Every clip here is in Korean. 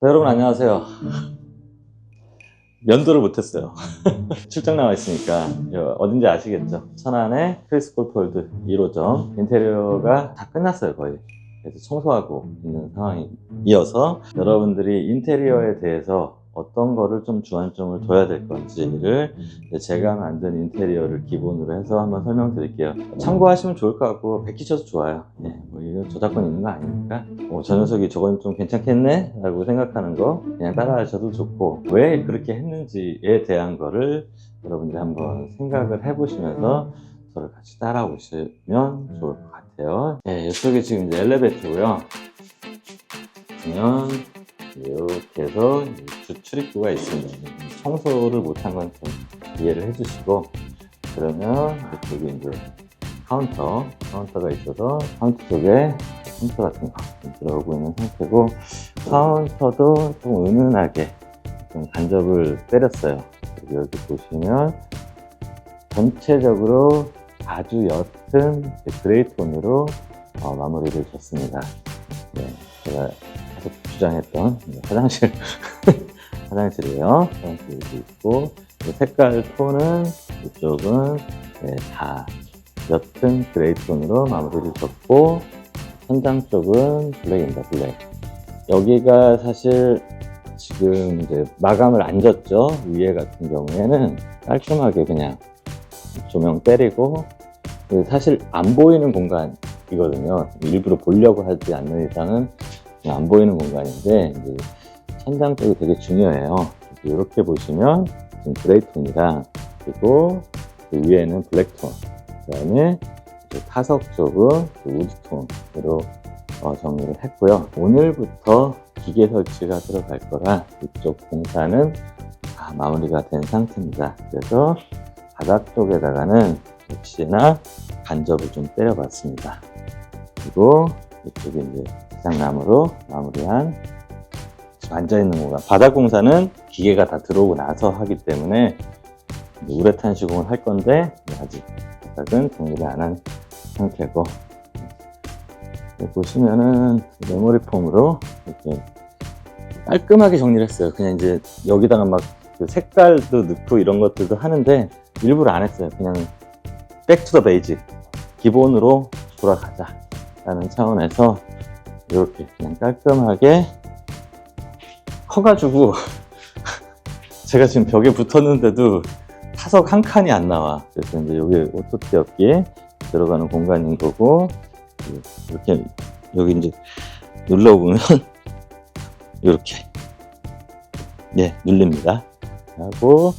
네, 여러분 안녕하세요. 면도를 못했어요. 출장 나와 있으니까 여- 어딘지 아시겠죠? 천안의 크리스 골프홀드 1호점 인테리어가 다 끝났어요 거의. 그래서 청소하고 있는 상황이어서 여러분들이 인테리어에 대해서 어떤 거를 좀 주안점을 둬야 될 건지를 이제 제가 만든 인테리어를 기본으로 해서 한번 설명드릴게요. 참고하시면 좋을 것 같고 베끼셔도 좋아요. 예, 뭐 이거 저작권 있는 거 아니니까 어, 저 녀석이 저건 좀 괜찮겠네? 라고 생각하는 거 그냥 따라하셔도 좋고 왜 그렇게 했는지에 대한 거를 여러분들이 한번 생각을 해보시면서 저를 같이 따라오시면 좋을 것 같아요. 네, 이쪽에 지금 엘리베이터고요. 보면 이렇게 해서 주 출입구가 있습니다. 청소를 못한 건 좀 이해를 해주시고 그러면 이쪽에 이제 카운터, 카운터가 있어서 카운터 쪽에 컴퓨터 같은 거좀 들어오고 있는 상태고 카운터도 좀 은은하게 좀 간접을 때렸어요. 여기 보시면 전체적으로 아주 옅은 그레이 톤으로 어, 마무리를 줬습니다. 네, 제가 계속 주장했던 화장실 화장실이에요. 화장실 여기 있고 이 색깔 톤은 이쪽은 네, 다 옅은 그레이 톤으로 마무리를 줬고 천장 쪽은 블랙입니다, 블랙. 여기가 사실 지금 이제 마감을 안 줬죠. 위에 같은 경우에는 깔끔하게 그냥 조명 때리고 그 사실 안 보이는 공간이거든요. 일부러 보려고 하지 않는 이상은 안 보이는 공간인데 이제 천장 쪽이 되게 중요해요. 이렇게 보시면 지금 그레이 톤이랑 그리고 그 위에는 블랙 톤, 그다음에 타석 쪽은 그 우드 톤으로 어, 정리를 했고요. 오늘부터 기계 설치가 들어갈 거라 이쪽 공사는 다 마무리가 된 상태입니다. 그래서 바닥 쪽에다가는 역시나 간접을 좀 때려봤습니다. 그리고 이쪽에 이제 자작나무로 마무리한 앉아있는 공간. 바닥 공사는 기계가 다 들어오고 나서 하기 때문에 우레탄 시공을 할 건데 아직 바닥은 정리를 안 한 상태고 보시면은 메모리 폼으로 이렇게 깔끔하게 정리를 했어요. 그냥 이제 여기다가 막그 색깔도 넣고 이런 것들도 하는데 일부러 안 했어요. 그냥 백투더 베이직 기본으로 돌아가자 라는 차원에서 이렇게 그냥 깔끔하게 커가지고 제가 지금 벽에 붙었는데도 타석 한 칸이 안 나와. 그래서 이제 여기 오토티 업기에 들어가는 공간인 거고 이렇게 여기 이제 눌러보면 이렇게 네 눌립니다. 하고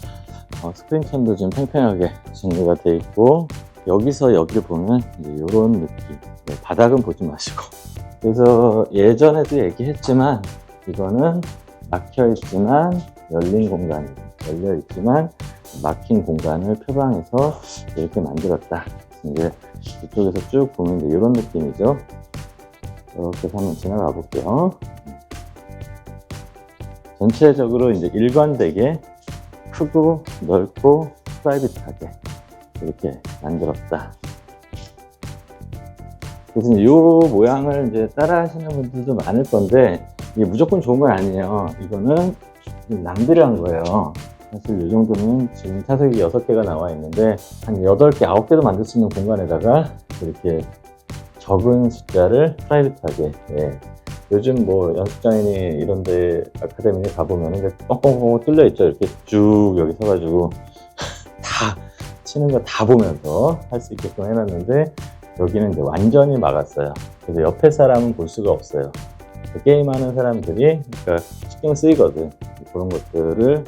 어, 스크린 천도 지금 팽팽하게 정리가 돼 있고 여기서 여기를 보면 이런 느낌 네, 바닥은 보지 마시고 그래서 예전에도 얘기했지만 이거는 막혀 있지만 열린 공간이 열려 있지만 막힌 공간을 표방해서 이렇게 만들었다. 이제 이쪽에서 쭉 보면 이런 느낌이죠. 이렇게 한번 지나가 볼게요. 전체적으로 이제 일관되게 크고 넓고 프라이빗하게 이렇게 만들었다. 그래서 이 모양을 이제 따라 하시는 분들도 많을 건데 이게 무조건 좋은 건 아니에요. 이거는 낭비를 한 거예요. 사실 이 정도면 지금 타석이 6개가 나와 있는데 한 8개, 9개도 만들 수 있는 공간에다가 이렇게 적은 숫자를 프라이빗하게 예. 요즘 뭐 연습장이니 이런 데 아카데미에 가보면 이제 뻥뻥뻥 뚫려 있죠. 이렇게 쭉 여기 서가지고 다 치는 거 다 보면서 할 수 있게끔 해놨는데 여기는 이제 완전히 막았어요. 그래서 옆에 사람은 볼 수가 없어요. 게임하는 사람들이 그러니까 신경 쓰이거든. 그런 것들을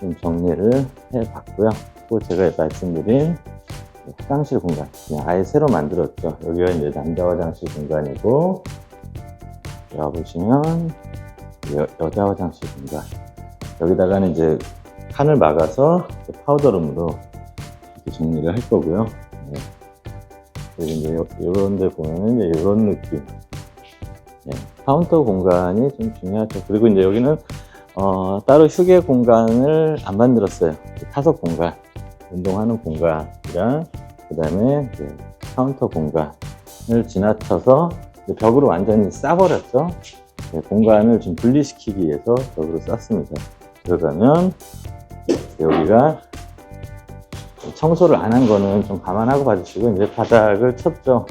좀 정리를 해봤고요. 또 제가 말씀드린 화장실 공간 그냥 아예 새로 만들었죠. 여기가 이제 남자 화장실 공간이고 여기 보시면 여, 여자 화장실 공간 여기다가는 이제 칸을 막아서 파우더룸으로 이렇게 정리를 할 거고요. 네. 이제 요- 요런 데 보면은 이제 이런 느낌. 네. 카운터 공간이 좀 중요하죠. 그리고 이제 여기는 어, 따로 휴게 공간을 안 만들었어요. 타석 공간, 운동하는 공간이랑 그 다음에 카운터 공간을 지나쳐서 벽으로 완전히 싸버렸죠. 네, 공간을 좀 분리시키기 위해서 벽으로 쌌습니다. 들어가면 여기가 청소를 안 한 거는 좀 감안하고 봐주시고 이제 바닥을 쳤죠.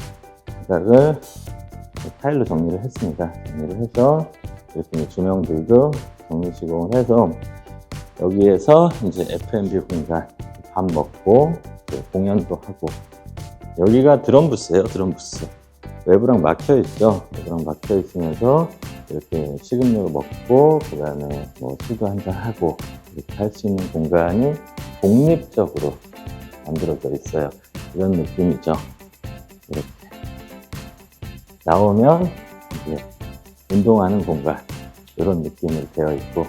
바닥을 타일로 정리를 했습니다. 정리를 해서 이렇게 조명들도 정리 시공을 해서 여기에서 이제 F&B 공간 밥 먹고 또 공연도 하고 여기가 드럼 부스예요. 드럼 부스. 외부랑 막혀 있죠. 외부랑 막혀 있으면서 이렇게 식음료 먹고 그 다음에 뭐 술도 한잔 하고 이렇게 할 수 있는 공간이 독립적으로 만들어져 있어요. 이런 느낌이죠. 이렇게 나오면 이제 운동하는 공간 이런 느낌으로 되어 있고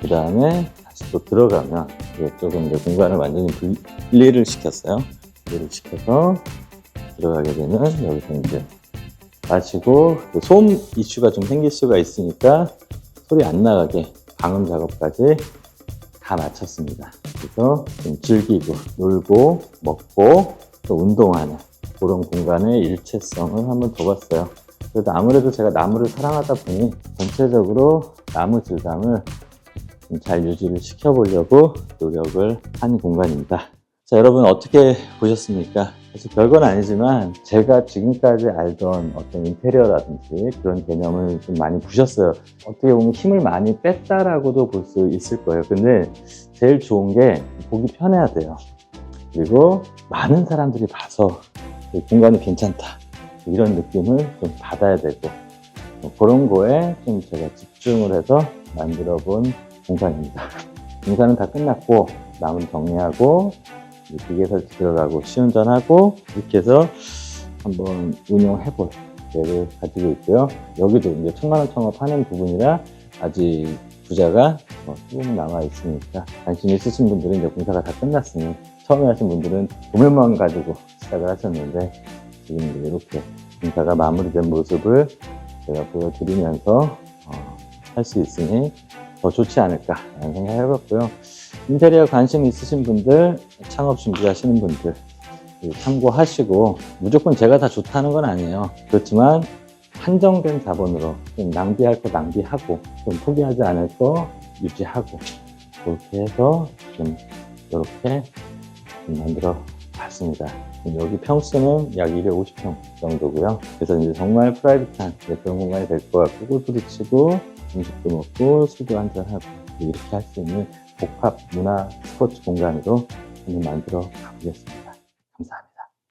그 다음에 다시 또 들어가면 이게 조금 이제 공간을 완전히 분리를 시켰어요. 분리를 시켜서 들어가게 되면 여기서 이제 마시고 그 소음 이슈가 좀 생길 수가 있으니까 소리 안 나가게 방음 작업까지 다 마쳤습니다. 그래서 좀 즐기고 놀고 먹고 또 운동하는 그런 공간의 일체성을 한번 더 봤어요. 그래도 아무래도 제가 나무를 사랑하다 보니 전체적으로 나무 질감을 좀 잘 유지를 시켜보려고 노력을 한 공간입니다. 자, 여러분 어떻게 보셨습니까? 사실 별건 아니지만 제가 지금까지 알던 어떤 인테리어라든지 그런 개념을 좀 많이 부셨어요. 어떻게 보면 힘을 많이 뺐다라고도 볼 수 있을 거예요. 근데 제일 좋은 게 보기 편해야 돼요. 그리고 많은 사람들이 봐서 이 공간이 괜찮다. 이런 느낌을 좀 받아야 되고 뭐 그런 거에 좀 제가 집중을 해서 만들어 본 공간입니다. 공사는 다 끝났고 남은 정리하고 기계 설치 들어가고 시운전하고 이렇게 해서 한번 운영해 볼 계획을 가지고 있고요. 여기도 이제 천만원 청업하는 부분이라 아직 부자가 뭐 조금 남아 있으니까 관심 있으신 분들은 이제 공사가 다 끝났으니 처음에 하신 분들은 도면만 가지고 시작을 하셨는데 지금 이렇게 공사가 마무리된 모습을 제가 보여드리면서 어, 할 수 있으니 더 좋지 않을까 라는 생각을 해봤고요. 인테리어 관심 있으신 분들, 창업 준비하시는 분들 참고하시고 무조건 제가 다 좋다는 건 아니에요. 그렇지만 한정된 자본으로 좀 낭비할 거 낭비하고 좀 포기하지 않을 거 유지하고 그렇게 해서 좀 이렇게 좀 만들어 봤습니다. 여기 평수는 약 250평 정도고요. 그래서 이제 정말 프라이빗한 그런 공간이 될 것 같고 골프도 치고 음식도 먹고 술도 한잔하고 이렇게 할 수 있는 복합 문화 스포츠 공간으로 한번 만들어 가보겠습니다. 감사합니다.